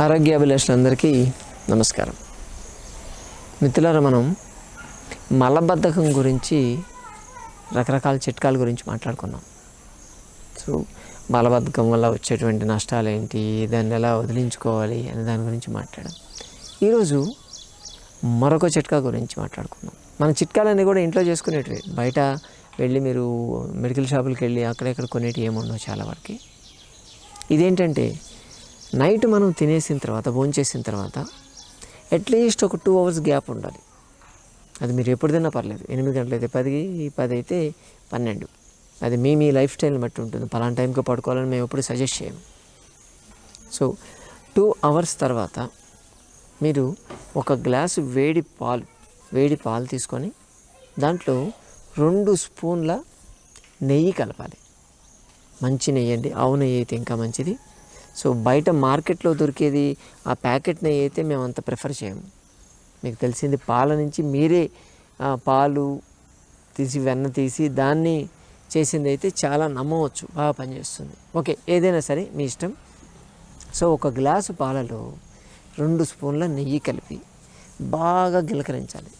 ఆరోగ్యాభిలాషులందరికీ నమస్కారం. మిత్రులారా మనం మలబద్ధకం గురించి రకరకాల చిట్కాల గురించి మాట్లాడుకున్నాం. సో మలబద్ధకం వల్ల వచ్చేటువంటి నష్టాలు ఏంటి దాన్ని ఎలా వదిలించుకోవాలి? అనే దాని గురించి మాట్లాడాం. ఈరోజు మరొక చిట్కా గురించి మాట్లాడుకుందాం మన చిట్కాలన్నీ కూడా ఇంట్లో చేసుకునేటివి. బయట వెళ్ళి మీరు మెడికల్ షాపులకు వెళ్ళి అక్కడెక్కడ కొనేటివి ఏముండవు చాలా వరకు. ఇదేంటంటే నైట్ మనం తినేసిన తర్వాత భోంచేసిన తర్వాత అట్లీస్ట్ ఒక టూ అవర్స్ గ్యాప్ ఉండాలి. అది మీరు ఎప్పుడు తిన్నా పర్లేదు. ఎనిమిది గంటలు అయితే పది పది అయితే పన్నెండు. అది మీ మీ లైఫ్ స్టైల్ని బట్టి ఉంటుంది. పలానా టైంకి పడుకోవాలని మేము ఎప్పుడు సజెస్ట్ చేయము. సో టూ అవర్స్ తర్వాత మీరు ఒక గ్లాసు వేడి పాలు వేడి పాలు తీసుకొని దాంట్లో రెండు స్పూన్ల నెయ్యి కలపాలి. మంచి నెయ్యి అండి. ఆవు నెయ్యి అయితే ఇంకా మంచిది. సో బయట మార్కెట్లో దొరికేది ఆ ప్యాకెట్ నెయ్యి అయితే మేము అంత ప్రిఫర్ చేయము మీకు తెలిసింది పాల నుంచి మీరే ఆ, పాలు తీసి వెన్న తీసి దాన్ని చేసింది అయితే చాలా నమ్మవచ్చు బాగా పనిచేస్తుంది. ఓకే ఏదైనా సరే మీ ఇష్టం. సో ఒక గ్లాసు పాలలో రెండు స్పూన్ల నెయ్యి కలిపి బాగా గిలకరించాలి.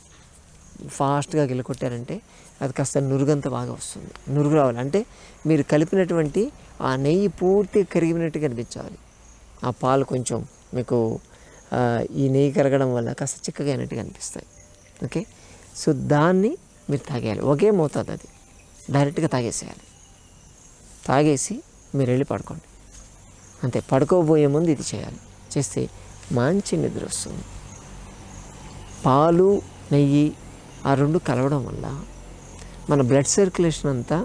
ఫాస్ట్గా గిలకొట్టారంటే అది కాస్త నురుగంత బాగా వస్తుంది. నురుగు రావాలి అంటే మీరు కలిపినటువంటి ఆ నెయ్యి పూర్తిగా కరిగినట్టు కనిపించాలి ఆ పాలు కొంచెం మీకు ఈ నెయ్యి కరగడం వల్ల కాస్త చిక్కగా అయినట్టు కనిపిస్తాయి ఓకే? సో దాన్ని మీరు తాగేయాలి. ఒకే మోతాదు అది. డైరెక్ట్గా తాగేసేయాలి. తాగేసి మీరు వెళ్ళి పడుకోండి. అంతే. పడుకోబోయే ముందు ఇది చేయాలి. చేస్తే మంచి నిద్ర వస్తుంది. పాలు నెయ్యి ఆ రెండు కలవడం వల్ల మన బ్లడ్ సర్క్యులేషన్ అంతా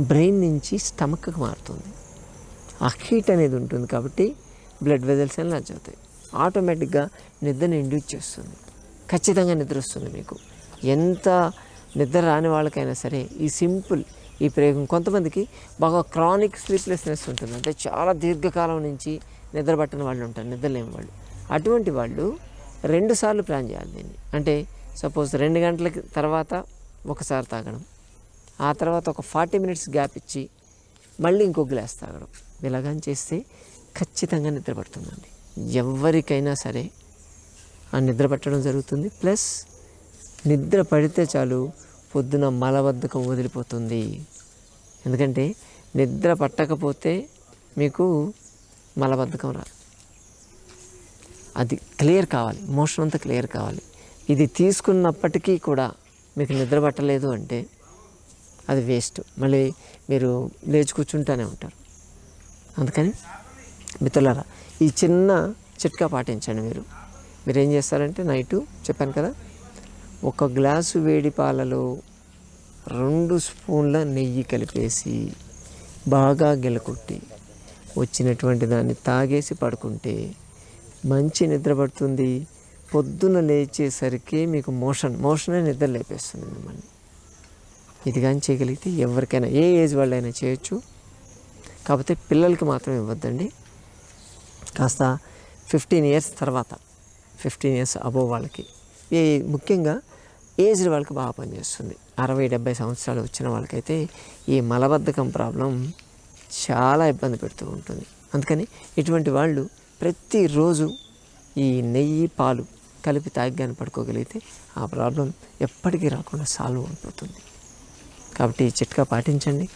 బ్రెయిన్ నుంచి స్టమక్కి మారుతుంది. ఆ హీట్ అనేది ఉంటుంది కాబట్టి బ్లడ్ వెజల్స్ అని లాంచ్ అవుతాయి ఆటోమేటిక్గా నిద్రని ఇండ్యూస్ చేస్తుంది ఖచ్చితంగా నిద్ర వస్తుంది మీకు. ఎంత నిద్ర రాని వాళ్ళకైనా సరే ఈ సింపుల్ ఈ ప్రయోగం కొంతమందికి బాగా క్రానిక్ స్లీప్లెస్నెస్ ఉంటుంది. అంటే చాలా దీర్ఘకాలం నుంచి నిద్ర పట్టని వాళ్ళు ఉంటారు నిద్రలేని వాళ్ళు. అటువంటి వాళ్ళు రెండుసార్లు ప్లాన్ చేయాలి దీన్ని. అంటే సపోజ్ రెండు గంటల తర్వాత ఒకసారి తాగడం ఆ తర్వాత ఒక ఫార్టీ మినిట్స్ గ్యాప్ ఇచ్చి మళ్ళీ ఇంకో గ్లాస్ తాగడం ఇలాగని చేస్తే ఖచ్చితంగా నిద్ర పడుతుందండి. ఎవరికైనా సరే ఆ నిద్ర పట్టడం జరుగుతుంది. ప్లస్ నిద్ర పడితే చాలు పొద్దున మలబద్ధకం వదిలిపోతుంది. ఎందుకంటే నిద్ర పట్టకపోతే మీకు మలబద్ధకం రాదు. అది క్లియర్ కావాలి. మోషన్ అంతా క్లియర్ కావాలి. ఇది తీసుకున్నప్పటికీ కూడా మీకు నిద్ర పట్టలేదు అంటే అది వేస్ట్. మళ్ళీ మీరు లేచి కూర్చుంటూనే ఉంటారు. అందుకని మిత్రులారా ఈ చిన్న చిట్కా పాటించండి మీరు. మీరు ఏం చేస్తారంటే నైటు చెప్పాను కదా ఒక గ్లాసు వేడి పాలలో రెండు స్పూన్ల నెయ్యి కలిపేసి బాగా గెలకొట్టి వచ్చినటువంటి దాన్ని తాగేసి పడుకుంటే మంచి నిద్ర పడుతుంది. పొద్దున లేచేసరికి మీకు మోషన్ మోషనే నిద్ర లేపేస్తుంది మిమ్మల్ని. ఇది కానీ చేయగలిగితే ఎవరికైనా ఏ ఏజ్ వాళ్ళైనా చేయొచ్చు. కాకపోతే పిల్లలకి మాత్రం ఇవ్వద్దండి. కాస్త ఫిఫ్టీన్ ఇయర్స్ తర్వాత ఫిఫ్టీన్ ఇయర్స్ అబోవ్ వాళ్ళకి. ఏ ముఖ్యంగా ఏజ్డ్ వాళ్ళకి బాగా పనిచేస్తుంది. అరవై డెబ్బై సంవత్సరాలు వచ్చిన వాళ్ళకైతే ఈ మలబద్ధకం ప్రాబ్లం చాలా ఇబ్బంది పెడుతూ ఉంటుంది. అందుకని ఇటువంటి వాళ్ళు ప్రతిరోజు ఈ నెయ్యి పాలు కలిపి తాగ్గాని పడుకోగలిగితే ఆ ప్రాబ్లం ఎప్పటికీ రాకుండా సాల్వ్ అయిపోతుంది. కాబట్టి ఈ చిట్కా పాటించండి.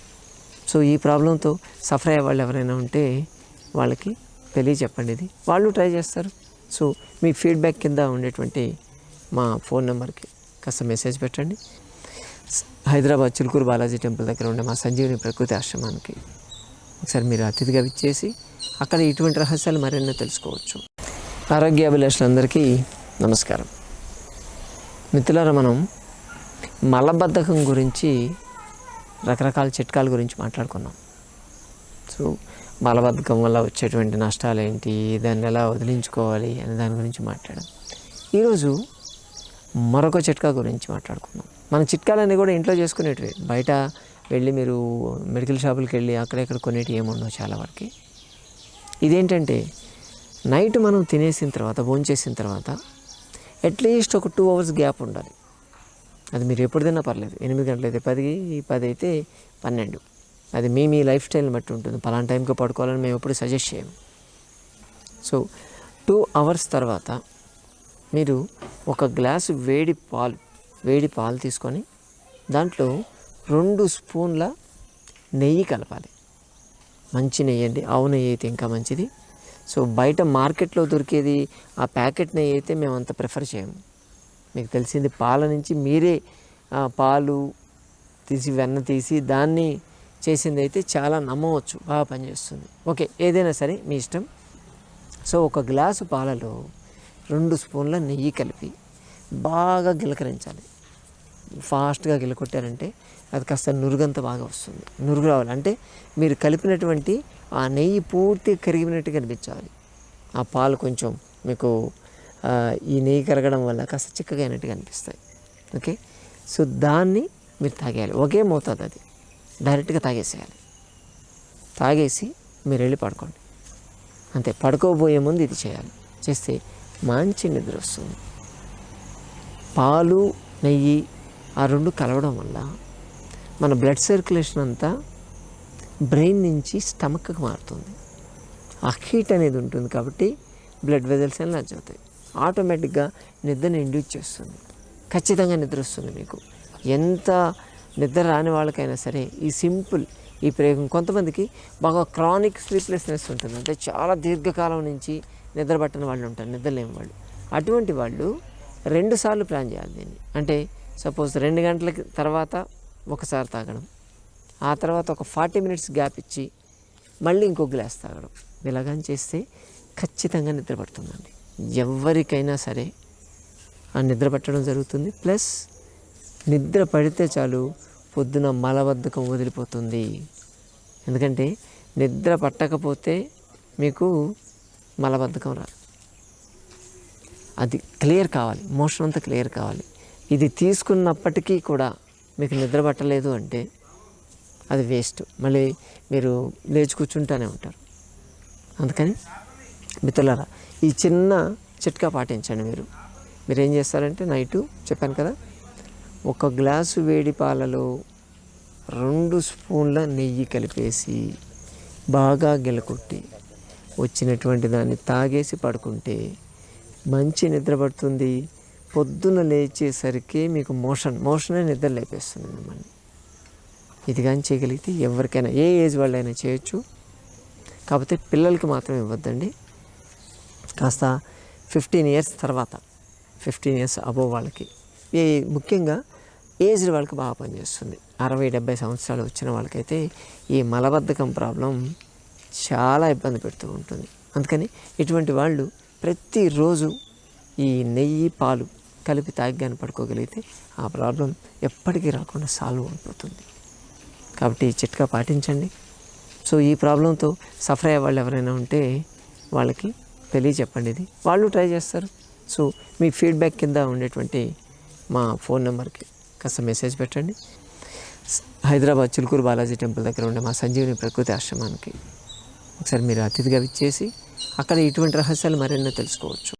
సో ఈ ప్రాబ్లంతో సఫర్ అయ్యే వాళ్ళు ఎవరైనా ఉంటే వాళ్ళకి తెలియచెప్పండి ఇది. వాళ్ళు ట్రై చేస్తారు. సో మీ ఫీడ్బ్యాక్ కింద ఉండేటువంటి మా ఫోన్ నెంబర్కి కాస్త మెసేజ్ పెట్టండి. హైదరాబాద్ చిలుకూరు బాలాజీ టెంపుల్ దగ్గర ఉండే మా సంజీవిని ప్రకృతి ఆశ్రమానికి ఒకసారి మీరు అతిథిగా విచ్చేసి అక్కడ ఇటువంటి రహస్యాలు మరెన్నో తెలుసుకోవచ్చు. ఆరోగ్యాభిలాషులందరికీ నమస్కారం. మిత్రులారా మనం మలబద్ధకం గురించి రకరకాల చిట్కాల గురించి మాట్లాడుకున్నాం. సో మలబద్ధకం వల్ల వచ్చేటువంటి నష్టాలు ఏంటి దాన్ని ఎలా వదిలించుకోవాలి? అనే దాని గురించి మాట్లాడాం. ఈరోజు మరొక చిట్కా గురించి మాట్లాడుకుందాం. మన చిట్కాలన్నీ కూడా ఇంట్లో చేసుకునేటివి. బయట వెళ్ళి మీరు మెడికల్ షాపులకు వెళ్ళి అక్కడెక్కడ కొనేటివి ఏముండవు చాలా వరకు. ఇదేంటంటే నైట్ మనం తినేసిన తర్వాత భోంచేసిన తర్వాత అట్లీస్ట్ ఒక టూ అవర్స్ గ్యాప్ ఉండాలి. అది మీరు ఎప్పుడు తిన్నా పర్లేదు. ఎనిమిది గంటలు అయితే పది పది అయితే పన్నెండు. అది మీ మీ లైఫ్ స్టైల్ని బట్టి ఉంటుంది. పలానా టైంకి పడుకోవాలని మేము ఎప్పుడు సజెస్ట్ చేయము. సో టూ అవర్స్ తర్వాత మీరు ఒక గ్లాసు వేడి పాలు వేడి పాలు తీసుకొని దాంట్లో రెండు స్పూన్ల నెయ్యి కలపాలి. మంచి నెయ్యి అండి. ఆవు నెయ్యి అయితే ఇంకా మంచిది. సో బయట మార్కెట్లో దొరికేది ఆ ప్యాకెట్ నెయ్యి అయితే మేము అంత ప్రిఫర్ చేయము మీకు తెలిసింది పాల నుంచి మీరే ఆ, పాలు తీసి వెన్న తీసి దాన్ని చేసింది అయితే చాలా నమ్మవచ్చు బాగా పనిచేస్తుంది. ఓకే ఏదైనా సరే మీ ఇష్టం. సో ఒక గ్లాసు పాలలో రెండు స్పూన్ల నెయ్యి కలిపి బాగా గిలకరించాలి. ఫాస్ట్గా గిలకొట్టారంటే అది కాస్త నురుగంత బాగా వస్తుంది. నురుగు రావాలి అంటే మీరు కలిపినటువంటి ఆ నెయ్యి పూర్తిగా కరిగినట్టు కనిపించాలి ఆ పాలు కొంచెం మీకు ఈ నెయ్యి కరగడం వల్ల కాస్త చిక్కగా అయినట్టుగా అనిపిస్తాయి. ఓకే? సో దాన్ని మీరు తాగేయాలి. ఒకే మోతాదు అది. డైరెక్ట్గా తాగేసేయాలి. తాగేసి మీరు వెళ్ళి పడుకోండి. అంతే. పడుకోబోయే ముందు ఇది చేయాలి. చేస్తే మంచి నిద్ర వస్తుంది. పాలు నెయ్యి ఆ రెండు కలవడం వల్ల మన బ్లడ్ సర్క్యులేషన్ అంతా బ్రెయిన్ నుంచి స్టమక్కి మారుతుంది. ఆ హీట్ అనేది ఉంటుంది కాబట్టి బ్లడ్ వెజల్స్ అని లజ్ అవుతాయి ఆటోమేటిక్గా నిద్రని ఇండ్యూస్ చేస్తుంది ఖచ్చితంగా నిద్ర వస్తుంది మీకు. ఎంత నిద్ర రాని వాళ్ళకైనా సరే ఈ సింపుల్ ఈ ప్రయోగం కొంతమందికి బాగా క్రానిక్ స్లీప్లెస్నెస్ ఉంటుంది. అంటే చాలా దీర్ఘకాలం నుంచి నిద్ర పట్టని వాళ్ళు ఉంటారు నిద్రలేని వాళ్ళు. అటువంటి వాళ్ళు రెండుసార్లు ప్లాన్ చేయాలి దీన్ని. అంటే సపోజ్ రెండు గంటల తర్వాత ఒకసారి తాగడం ఆ తర్వాత ఒక ఫార్టీ మినిట్స్ గ్యాప్ ఇచ్చి మళ్ళీ ఇంకో గ్లాస్ తాగడం. ఇలాగని చేస్తే ఖచ్చితంగా నిద్రపడుతుందండి ఎవరికైనా సరే ఆ నిద్ర పట్టడం జరుగుతుంది. ప్లస్ నిద్ర పడితే చాలు పొద్దున మలబద్ధకం వదిలిపోతుంది. ఎందుకంటే నిద్ర పట్టకపోతే మీకు మలబద్ధకం రాదు. అది క్లియర్ కావాలి. మోషన్ అంతా క్లియర్ కావాలి. ఇది తీసుకున్నప్పటికీ కూడా మీకు నిద్ర పట్టలేదు అంటే అది వేస్ట్. మళ్ళీ మీరు లేచి కూర్చుంటూనే ఉంటారు. అందుకని మిత్రులారా ఈ చిన్న చిట్కా పాటించండి మీరు. మీరు ఏం చేస్తారంటే నైటు చెప్పాను కదా ఒక గ్లాసు వేడి పాలలో రెండు స్పూన్ల నెయ్యి కలిపేసి బాగా గెలకొట్టి వచ్చినటువంటి దాన్ని తాగేసి పడుకుంటే మంచి నిద్ర పడుతుంది. పొద్దున లేచేసరికి మీకు మోషన్ మోషనే నిద్ర లేపేస్తుంది మిమ్మల్ని. ఇది కానీ చేయగలిగితే ఎవరికైనా ఏ ఏజ్ వాళ్ళైనా చేయొచ్చు. కాకపోతే పిల్లలకి మాత్రం ఇవ్వద్దండి. కాస్త ఫిఫ్టీన్ ఇయర్స్ తర్వాత ఫిఫ్టీన్ ఇయర్స్ అబోవ్ వాళ్ళకి. ఈ ముఖ్యంగా ఏజ్డ్ వాళ్ళకి బాగా పనిచేస్తుంది. అరవై డెబ్బై సంవత్సరాలు వచ్చిన వాళ్ళకైతే ఈ మలబద్ధకం ప్రాబ్లం చాలా ఇబ్బంది పెడుతూ ఉంటుంది. అందుకని ఇటువంటి వాళ్ళు ప్రతిరోజు ఈ నెయ్యి పాలు కలిపి తాగ్గాని పడుకోగలిగితే ఆ ప్రాబ్లం ఎప్పటికీ రాకుండా సాల్వ్ అయిపోతుంది. కాబట్టి ఈ చిట్కా పాటించండి. సో ఈ ప్రాబ్లంతో సఫర్ అయ్యే వాళ్ళు ఎవరైనా ఉంటే వాళ్ళకి తెలియచెప్పండి ఇది. వాళ్ళు ట్రై చేస్తారు. సో మీ ఫీడ్బ్యాక్ కింద ఉండేటువంటి మా ఫోన్ నెంబర్కి కాస్త మెసేజ్ పెట్టండి. హైదరాబాద్ చిలుకూరు బాలాజీ టెంపుల్ దగ్గర ఉండే మా సంజీవిని ప్రకృతి ఆశ్రమానికి ఒకసారి మీరు అతిథిగా విచ్చేసి అక్కడ ఇటువంటి రహస్యాలు మరెన్నో తెలుసుకోవచ్చు.